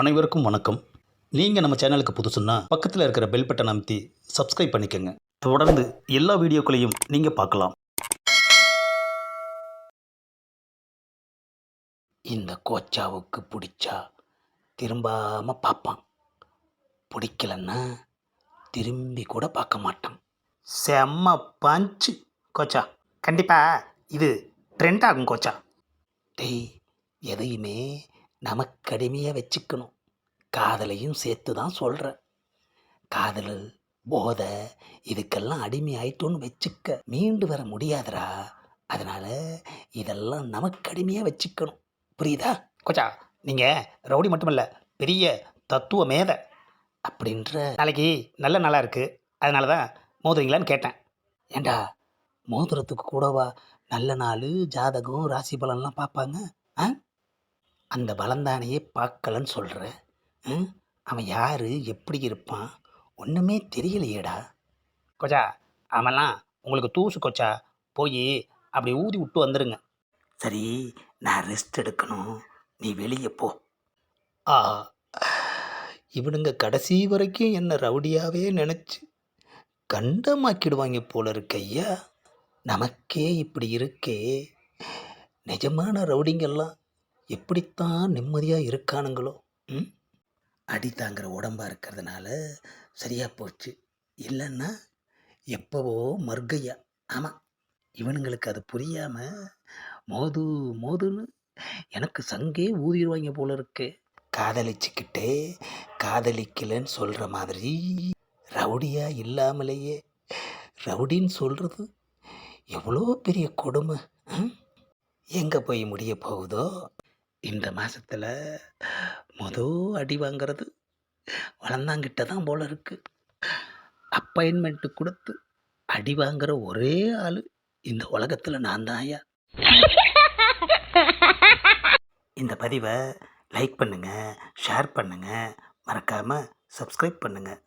அனைவருக்கும் வணக்கம். நீங்கள் நம்ம சேனலுக்கு புதுசுன்னா பக்கத்தில் இருக்கிற பெல் பட்டன் அமைத்தி சப்ஸ்கிரைப் பண்ணிக்கோங்க. தொடர்ந்து எல்லா வீடியோக்களையும் நீங்கள் பார்க்கலாம். இந்த கோச்சாவுக்கு பிடிச்சா திரும்பாமல் பார்ப்பான். பிடிக்கலன்னா திரும்பி கூட பார்க்க மாட்டான். செம்ம பஞ்சு கோச்சா. கண்டிப்பாக இது ட்ரெண்ட் ஆகும் கோச்சா. டேய் எதையுமே நமக்கு அடிமையாக வச்சுக்கணும். காதலையும் சேர்த்து தான் சொல்கிறேன் காதல் போதை இதுக்கெல்லாம் அடிமை ஆயிட்டோன்னு வச்சுக்க. மீண்டு வர முடியாதுடா. அதனால் இதெல்லாம் நமக்கு அடிமையாக வச்சுக்கணும். புரியுதா? கொச்சா நீங்கள் ரவுடி மட்டுமல்ல பெரிய தத்துவ மேதை அப்படின்ற நாளைக்கு நல்ல நாளாக இருக்குது அதனால தான் மோதுறீங்களான்னு கேட்டேன். ஏண்டா மோதிரத்துக்கு கூடவா நல்ல நாள் ஜாதகம் ராசி பலன்லாம் பார்ப்பாங்க ஆ? அந்த பலந்தானையே பார்க்கலன்னு சொல்கிற அவன் யார்? எப்படி இருப்பான்? ஒன்றுமே தெரியலையேடா. கொச்சா அவன்லாம் உங்களுக்கு தூசு கொச்சா போய் அப்படி ஊதி விட்டு வந்துடுங்க சரி நான் ரெஸ்ட் எடுக்கணும். நீ வெளியே போ. ஆ இவனுங்க கடைசி வரைக்கும் என்னை ரவுடியாவே நினச்சி கண்டமாக்கிடுவாங்க போல இருக்கு ஐயா. நமக்கே இப்படி இருக்கே. நிஜமான ரவுடிங்கெல்லாம் எப்படித்தான் நிம்மதியாக இருக்கானுங்களோ ம்? அடி தாங்குற உடம்பாக இருக்கிறதுனால சரியாக போச்சு. இல்லைன்னா எப்போவோ மர்கையா. ஆமாம் இவனுங்களுக்கு அது புரியாமல் மோது மோதுன்னு எனக்கு சங்கே ஊதிடுவாங்க போல இருக்கு. காதலிச்சுக்கிட்டே காதலிக்கலைன்னு சொல்கிற மாதிரி ரவுடியா இல்லாமலேயே ரவுடின்னு சொல்கிறது எவ்வளோ பெரிய கொடுமை எங்கே போய் முடிய போகுதோ? இந்த மாதத்தில் மொதல் அடி வாங்கிறது வளர்ந்தாங்கிட்ட தான் போல இருக்குது அப்பாயின்மெண்ட்டு கொடுத்து அடி வாங்குற ஒரே ஆள் இந்த உலகத்தில் நான் தான் ஐயா. இந்த பதிவை லைக் பண்ணுங்கள் ஷேர் பண்ணுங்கள் மறக்காமல் சப்ஸ்கிரைப் பண்ணுங்கள்